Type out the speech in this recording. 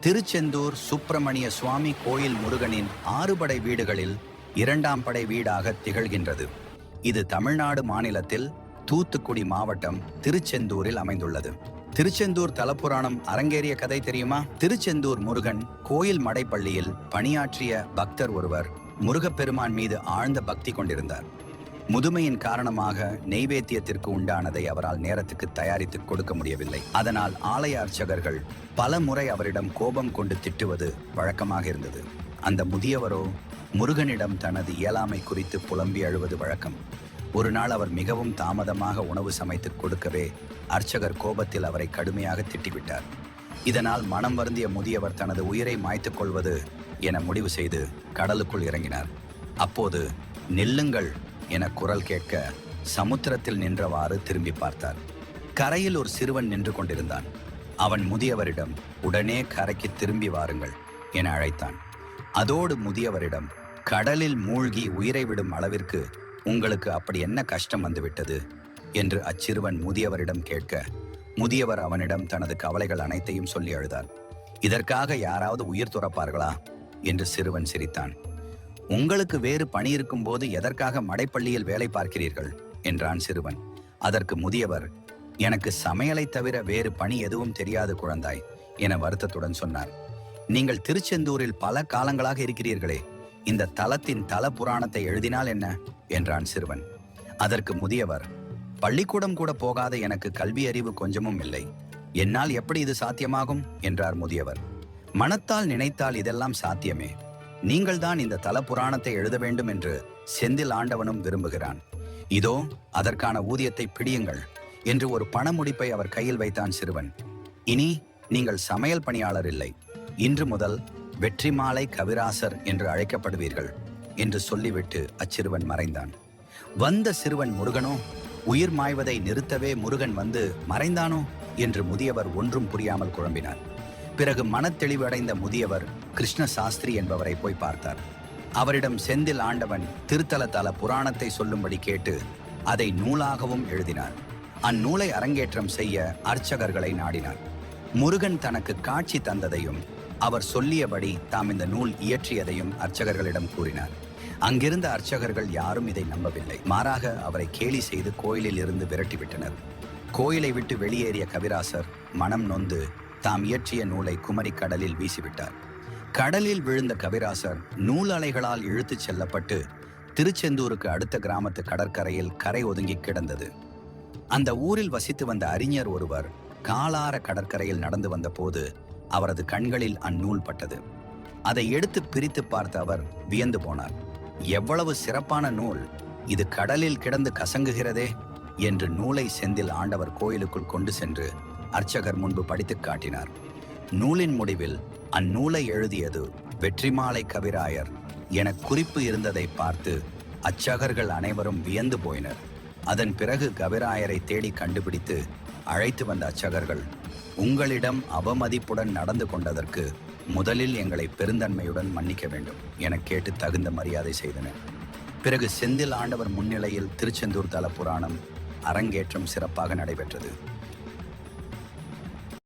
திருச்செந்தூர் சுப்பிரமணிய சுவாமி கோயில் முருகனின் ஆறுபடை வீடுகளில் இரண்டாம் படை வீடாக திகழ்கின்றது. இது தமிழ்நாடு மாநிலத்தில் தூத்துக்குடி மாவட்டம் திருச்செந்தூரில் அமைந்துள்ளது. திருச்செந்தூர் தலப்புராணம் அரங்கேறிய கதை தெரியுமா? திருச்செந்தூர் முருகன் கோயில் மடைப்பள்ளியில் பணியாற்றிய பக்தர் ஒருவர் முருகப்பெருமான் மீது ஆழ்ந்த பக்தி கொண்டிருந்தார். முதுமையின் காரணமாக நெய்வேத்தியத்திற்கு உண்டானதை அவரால் நேரத்துக்கு தயாரித்து கொடுக்க முடியவில்லை. அதனால் ஆலய அர்ச்சகர்கள் பல முறை அவரிடம் கோபம் கொண்டு திட்டுவது வழக்கமாக இருந்தது. அந்த முதியவரோ முருகனிடம் தனது இயலாமை குறித்து புலம்பி அழுவது வழக்கம். ஒரு நாள் அவர் மிகவும் தாமதமாக உணவு சமைத்து கொடுக்கவே அர்ச்சகர் கோபத்தில் அவரை கடுமையாக திட்டிவிட்டார். இதனால் மனம் வருந்திய முதியவர் தனது உயிரை மாய்த்துக் கொள்வது என முடிவு செய்து கடலுக்குள் இறங்கினார். அப்போது நெல்லுங்கள் என குரல் கேட்க சமுத்திரத்தில் நின்றவாறு திரும்பி பார்த்தார். கரையில் ஒரு சிறுவன் நின்று கொண்டிருந்தான். அவன் முதியவரிடம் உடனே கரைக்கு திரும்பி வாருங்கள் என அழைத்தான். அதோடு முதியவரிடம் கடலில் மூழ்கி உயிரை விடும் அளவிற்கு உங்களுக்கு அப்படி என்ன கஷ்டம் வந்துவிட்டது? என்று அச்சிறுவன் முதியவரிடம் கேட்க முதியவர் அவனிடம் தனது கவலைகள் அனைத்தையும் சொல்லி அழுதார். இதற்காக யாராவது உயிர் துறப்பார்களா? என்று சிறுவன் சிரித்தான். உங்களுக்கு வேறு பணி இருக்கும் போது எதற்காக மடைப்பள்ளியில் வேலை பார்க்கிறீர்கள்? என்றான் சிறுவன். அதற்கு முதியவர் எனக்கு சமையலை தவிர வேறு பணி எதுவும் தெரியாது குழந்தாய் என வருத்தத்துடன் சொன்னார். நீங்கள் திருச்செந்தூரில் பல காலங்களாக இருக்கிறீர்களே இந்த தலத்தின் தல புராணத்தை எழுதினால் என்ன? என்றான் சிறுவன். அதற்கு முதியவர் பள்ளிக்கூடம் கூட போகாத எனக்கு கல்வி அறிவு கொஞ்சமும் இல்லை என்னால் எப்படி இது சாத்தியமாகும்? என்றார் முதியவர். மனத்தால் நினைத்தால் இதெல்லாம் சாத்தியமே. நீங்கள்தான் இந்த தல புராணத்தை எழுத வேண்டும் என்று செந்தில் ஆண்டவனும் விரும்புகிறான். இதோ அதற்கான ஊதியத்தை பிடியுங்கள் என்று ஒரு பண முடிப்பை அவர் கையில் வைத்தான் சிறுவன். இனி நீங்கள் சமையல் பணியாளர் இல்லை. இன்று முதல் வெற்றிமாலை கவிராசர் என்று அழைக்கப்படுவீர்கள் என்று சொல்லிவிட்டு அச்சிறுவன் மறைந்தான். வந்த சிறுவன் முருகனோ உயிர் மாய்வதை நிறுத்தவே முருகன் வந்து மறைந்தானோ என்று முதியவர் ஒன்றும் புரியாமல் குழம்பினார். பிறகு மனத்தெளிவு அடைந்த முதியவர் கிருஷ்ண சாஸ்திரி என்பவரை போய் பார்த்தார். அவரிடம் செந்தில் ஆண்டவன் திருத்தல தல புராணத்தை சொல்லும்படி கேட்டு அதை நூலாகவும் எழுதினார். அந்நூலை அரங்கேற்றம் செய்ய அர்ச்சகர்களை நாடினார். முருகன் தனக்கு காட்சி தந்ததையும் அவர் சொல்லியபடி தாம் இந்த நூல் இயற்றியதையும் அர்ச்சகர்களிடம் கூறினார். அங்கிருந்த அர்ச்சகர்கள் யாரும் இதை நம்பவில்லை. மாறாக அவரை கேலி செய்து கோயிலில் இருந்து விரட்டிவிட்டனர். கோயிலை விட்டு வெளியேறிய கவிராசர் மனம் நொந்து தாம் இயற்றிய நூலை குமரி கடலில் வீசிவிட்டார். கடலில் விழுந்த கவிராசர் நூல் அலைகளால் இழுத்துச் செல்லப்பட்டு திருச்செந்தூருக்கு அடுத்த கிராமத்து கடற்கரையில் கரை ஒதுங்கி கிடந்தது. அந்த ஊரில் வசித்து வந்த அறிஞர் ஒருவர் காலார கடற்கரையில் நடந்து வந்தபோது அவரது கண்களில் அந்நூல் பட்டது. அதை எடுத்து பிரித்து பார்த்த அவர் வியந்து போனார். எவ்வளவு சிறப்பான நூல்! இது கடலில் கிடந்து கசங்குகிறதே! என்று நூலை செந்தில் ஆண்டவர் கோயிலுக்குள் கொண்டு சென்று அர்ச்சகர் முன்பு படித்துக் காட்டினார். நூலின் முடிவில் அந்நூலை எழுதியது வெற்றிமாலை கவிராயர் என குறிப்பு இருந்ததை பார்த்து அச்சகர்கள் அனைவரும் வியந்து போயினர். அதன் பிறகு கவிராயரை தேடி கண்டுபிடித்து அழைத்து வந்த அச்சகர்கள் உங்களிடம் அவமதிப்புடன் நடந்து கொண்டதற்கு முதலில் எங்களை பெருந்தன்மையுடன் மன்னிக்க வேண்டும் என கேட்டு தகுந்த மரியாதை செய்தனர். பிறகு செந்தில் ஆண்டவர் முன்னிலையில் திருச்செந்தூர் தல புராணம் அரங்கேற்றம் சிறப்பாக நடைபெற்றது.